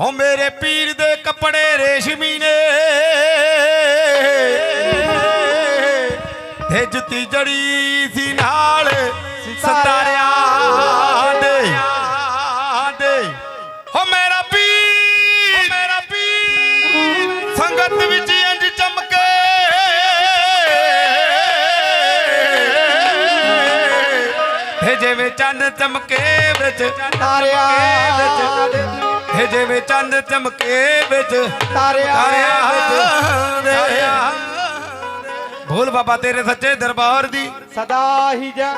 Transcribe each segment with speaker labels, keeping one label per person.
Speaker 1: ਓ ਮੇਰੇ ਪੀਰ ਦੇ ਕੱਪੜੇ ਰੇਸ਼ਮੀ ਨੇ। ਤੇ ਜੁੱਤੀ ਜੜੀ ਸੀ ਨਾਲ ਸਤਾਰਿਆ ਦੇ। ਦੇ ਓ ਮੇਰਾ ਪੀਰ ਮੇਰਾ ਪੀਰ, ਸੰਗਤ ਵਿੱਚ ਇੰਜ ਚਮਕੇ। ਤੇ ਜਿਵੇਂ ਚੰਨ ਚਮਕੇ ਵਿੱਚ,
Speaker 2: ਤਾਰਿਆ
Speaker 1: ਜਿਵੇਂ ਚੰਦ ਚਮਕੇ ਵਿੱਚ
Speaker 2: ਤਾਰਿਆ
Speaker 1: ਤਾਰਿਆ ਭੋਲ ਬਾਬਾ ਤੇਰੇ ਸੱਚੇ ਦਰਬਾਰ ਦੀ।
Speaker 2: ਸਦਾ ਹੀ ਜਾ।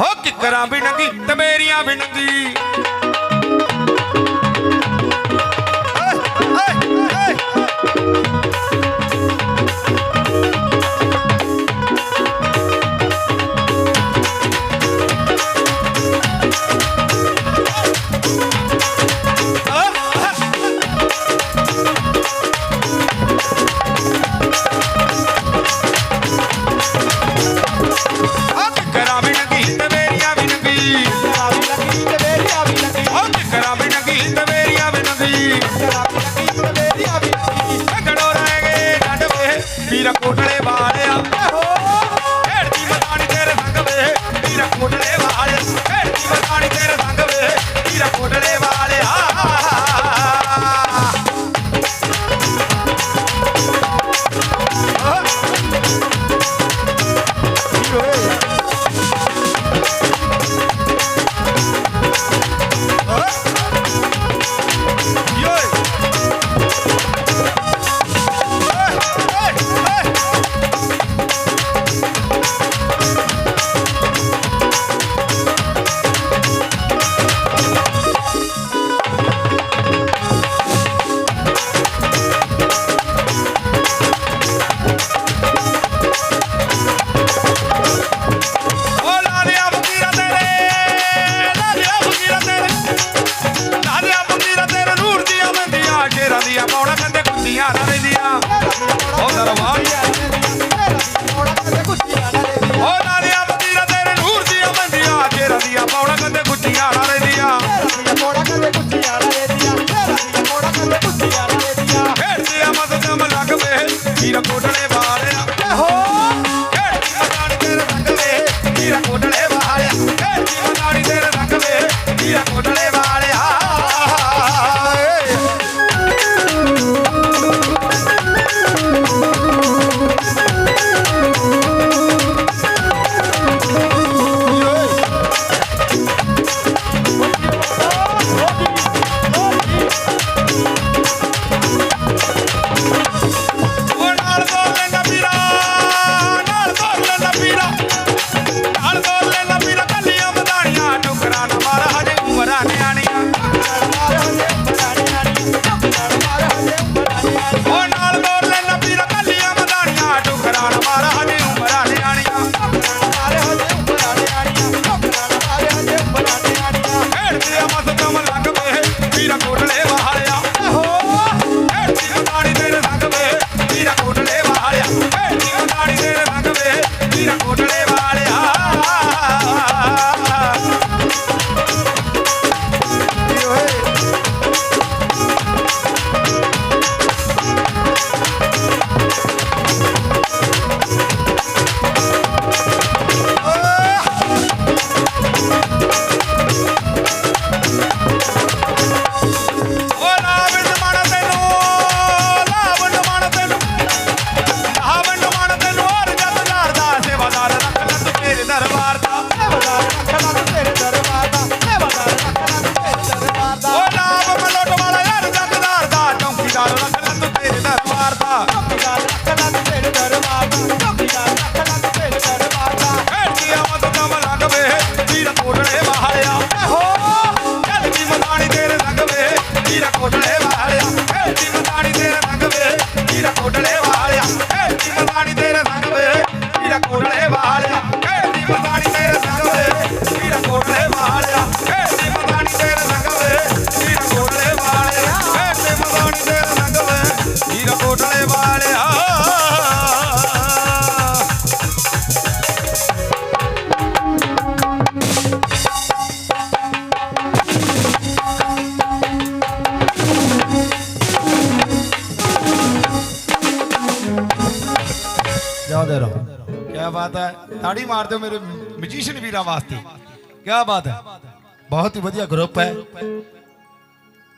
Speaker 1: ਹੋ ਕਿਕਰਾਂ ਵੀ ਨੰਗੀ ਤੇ ਮੇਰੀਆਂ ਵੀ ਨੰਗੀ। Oh. on the booty. 돼 ਜਿਉਂਦੇ ਰਹੋ। ਕੀ ਬਾਤ ਹੈ। ਤਾੜੀ ਮਾਰ ਦਿਓ ਮੇਰੇ ਮਿਊਜ਼ੀਸ਼ੀਅਨ ਵੀਰਾਂ ਵਾਸਤੇ। ਕਿਆ ਬਾਤ ਹੈ। ਬਹੁਤ ਹੀ ਵਧੀਆ ਗਰੁੱਪ ਹੈ।